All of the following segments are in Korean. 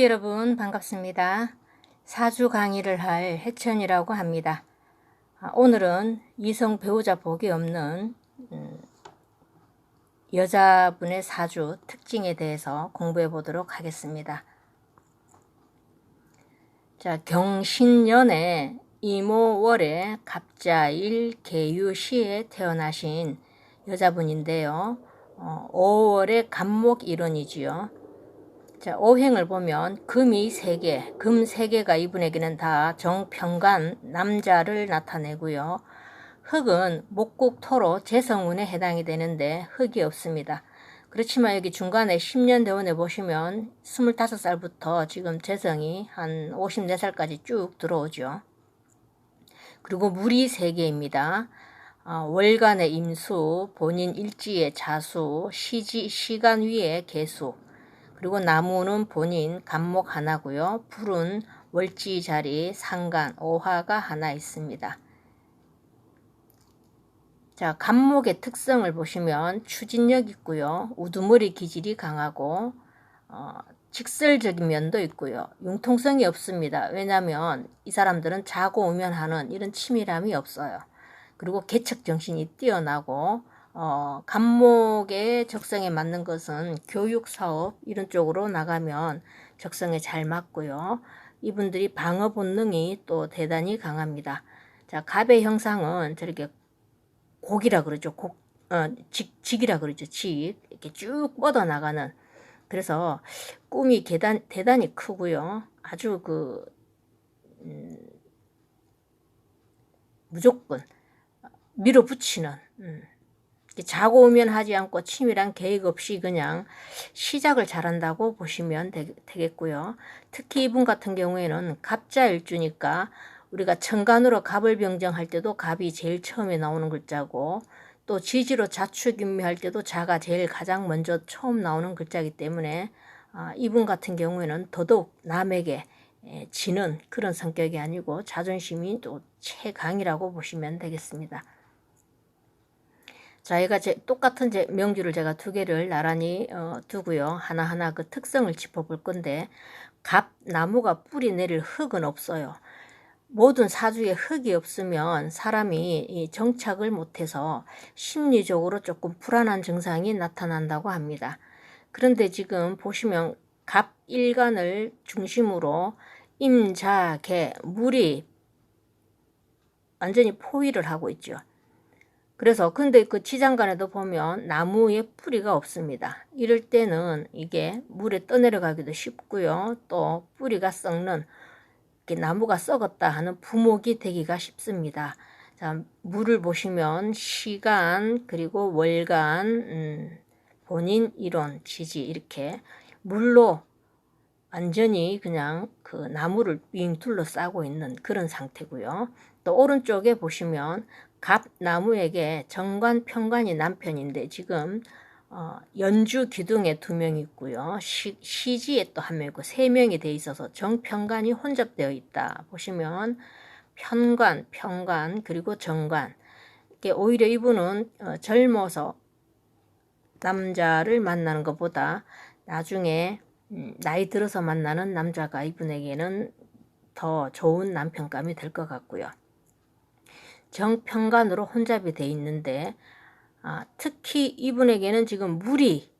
여러분 반갑습니다. 사주 강의를 할 해천이라고 합니다. 아, 오늘은 이성 배우자 복이 없는 음, 여자분의 사주 특징에 대해서 공부해 보도록 하겠습니다. 자, 경신년에 이모월에 갑자일 개유시에 태어나신 여자분인데요. 어, 5월의 간목 일원이지요. 자, 오행을 보면 금이 3개, 금 3개가 이분에게는 다 정평간 남자를 나타내고요. 흙은 목국토로 재성운에 해당이 되는데 흙이 없습니다. 그렇지만 여기 중간에 10년 대원에 보시면 25살부터 지금 재성이 한 54살까지 쭉 들어오죠. 그리고 물이 3개입니다. 어, 월간의 임수, 본인 일지의 자수, 시지, 시간 위의 개수, 그리고 나무는 본인 간목 하나고요. 불은 월지 자리 상간 오화가 하나 있습니다. 자, 간목의 특성을 보시면 추진력 있고요. 우두머리 기질이 강하고 어, 직설적인 면도 있고요. 융통성이 없습니다. 왜냐하면 이 사람들은 자고 오면 하는 이런 치밀함이 없어요. 그리고 개척 정신이 뛰어나고 어, 감목의 적성에 맞는 것은 교육 사업 이런 쪽으로 나가면 적성에 잘 맞고요. 이분들이 방어 본능이 또 대단히 강합니다. 자, 갑의 형상은 저렇게 곡이라 그러죠. 곡, 어, 직, 직이라 그러죠. 직. 이렇게 쭉 뻗어 나가는. 그래서 꿈이 대단, 대단히 크고요. 아주 그, 음, 무조건 밀어붙이는, 음, 자고 오면 하지 않고 치밀한 계획 없이 그냥 시작을 잘한다고 보시면 되, 겠고요 특히 이분 같은 경우에는 갑자일주니까 우리가 천간으로 갑을 병정할 때도 갑이 제일 처음에 나오는 글자고 또 지지로 자축인묘할 때도 자가 제일 가장 먼저 처음 나오는 글자이기 때문에 아, 이분 같은 경우에는 더더욱 남에게 지는 그런 성격이 아니고 자존심이 또 최강이라고 보시면 되겠습니다. 저희가 제, 똑같은 제, 명주를 제가 두 개를 나란히 어, 두고요. 하나하나 그 특성을 짚어볼 건데 갑 나무가 뿌리 내릴 흙은 없어요. 모든 사주에 흙이 없으면 사람이 정착을 못해서 심리적으로 조금 불안한 증상이 나타난다고 합니다. 그런데 지금 보시면 갑 일간을 중심으로 임자, 개, 물이 완전히 포위를 하고 있죠. 그래서 근데 그 지장간에도 보면 나무에 뿌리가 없습니다. 이럴 때는 이게 물에 떠내려가기도 쉽고요. 또 뿌리가 썩는 나무가 썩었다 하는 부목이 되기가 쉽습니다. 자, 물을 보시면 시간 그리고 월간 음, 본인 이론 지지 이렇게 물로 완전히 그냥 그 나무를 윙 둘러싸고 있는 그런 상태고요. 또 오른쪽에 보시면 갑나무에게 정관 평관이 남편인데 지금 어, 연주 기둥에 두 명 있고요. 시, 시지에 또 한 명 있고 세 명이 돼 있어서 정평관이 혼잡되어 있다. 보시면 편관, 평관 그리고 정관. 이게 오히려 이분은 어, 젊어서 남자를 만나는 것보다 나중에 음, 나이 들어서 만나는 남자가 이분에게는 더 좋은 남편감이 될 것 같고요. 정평간으로 혼잡이 돼 있는데 아, 특히 이분에게는 지금 물이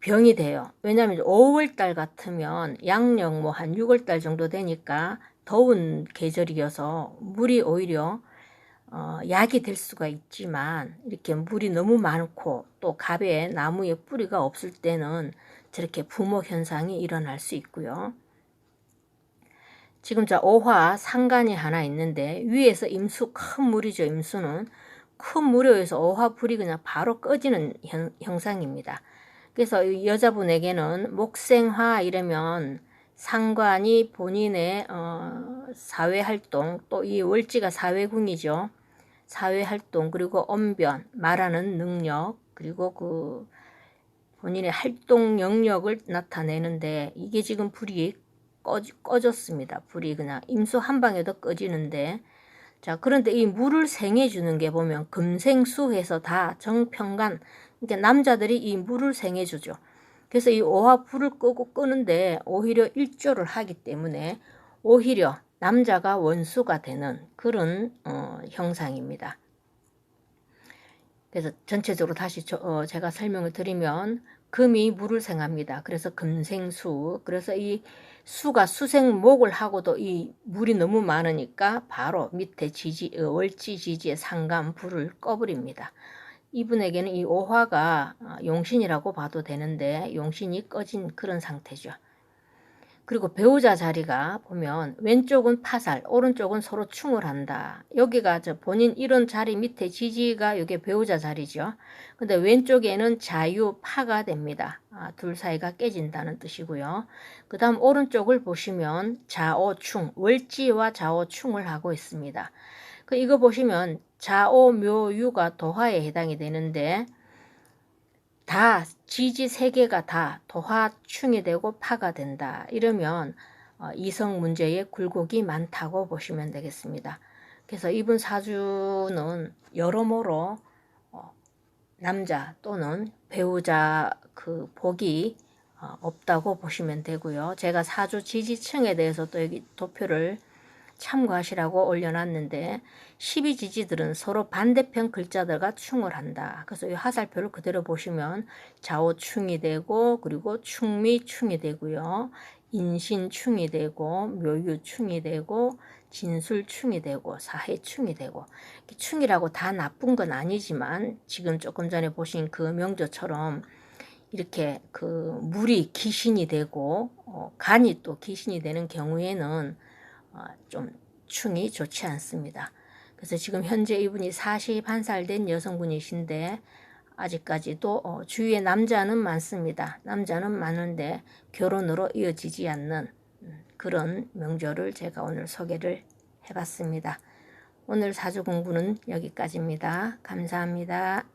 병이 돼요. 왜냐하면 5월달 같으면 양력 뭐 한 6월달 정도 되니까 더운 계절이어서 물이 오히려 어, 약이 될 수가 있지만 이렇게 물이 너무 많고 또 갑에 나무에 뿌리가 없을 때는 저렇게 부목 현상이 일어날 수 있고요. 지금 자 오화 상간이 하나 있는데 위에서 임수 큰 물이죠. 임수는 큰 물에 의해서 오화 불이 그냥 바로 꺼지는 현, 형상입니다. 그래서 여자분에게는 목생화 이러면 상관이 본인의 어, 사회활동 또 이 월지가 사회궁이죠. 사회활동 그리고 언변 말하는 능력 그리고 그 본인의 활동 영역을 나타내는데 이게 지금 불이 꺼졌습니다. 불이 그냥 임수 한 방에도 꺼지는데 자 그런데 이 물을 생해 주는 게 보면 금생수해서 다 정평간 그러니까 남자들이 이 물을 생해 주죠. 그래서 이 오화 불을 끄고 끄는데 오히려 일조를 하기 때문에 오히려 남자가 원수가 되는 그런 어, 형상입니다. 그래서 전체적으로 다시 저, 어, 제가 설명을 드리면 금이 물을 생합니다. 그래서 금생수. 그래서 이 수가 수생목을 하고도 이 물이 너무 많으니까 바로 밑에 지지 어, 월지 지지의 상간 불을 꺼버립니다. 이분에게는 이 오화가 어, 용신이라고 봐도 되는데 용신이 꺼진 그런 상태죠. 그리고 배우자 자리가 보면 왼쪽은 파살, 오른쪽은 서로 충을 한다. 여기가 저 본인 이런 자리 밑에 지지가 이게 배우자 자리죠. 근데 왼쪽에는 자유 파가 됩니다. 아, 둘 사이가 깨진다는 뜻이고요. 그 다음 오른쪽을 보시면 자오충, 월지와 자오충을 하고 있습니다. 그 이거 보시면 자오묘유가 도화에 해당이 되는데 다 지지 세 개가 다 도화충이 되고 파가 된다. 이러면 어, 이성 문제에 굴곡이 많다고 보시면 되겠습니다. 그래서 이분 사주는 여러모로 어, 남자 또는 배우자 그 복이 어, 없다고 보시면 되고요. 제가 사주 지지층에 대해서 또 여기 도표를 참고하시라고 올려놨는데 12지지들은 서로 반대편 글자들과 충을 한다. 그래서 이 화살표를 그대로 보시면 좌우충이 되고 그리고 충미충이 되고요. 인신충이 되고 묘유충이 되고 진술충이 되고 사해충이 되고 충이라고 다 나쁜 건 아니지만 지금 조금 전에 보신 그 명조처럼 이렇게 그 물이 귀신이 되고 어, 간이 또 귀신이 되는 경우에는 어, 좀 충이 좋지 않습니다. 그래서 지금 현재 이분이 41살 된 여성분이신데 아직까지도 어, 주위에 남자는 많습니다. 남자는 많은데 결혼으로 이어지지 않는 음, 그런 명조를 제가 오늘 소개를 해봤습니다. 오늘 사주 공부는 여기까지입니다. 감사합니다.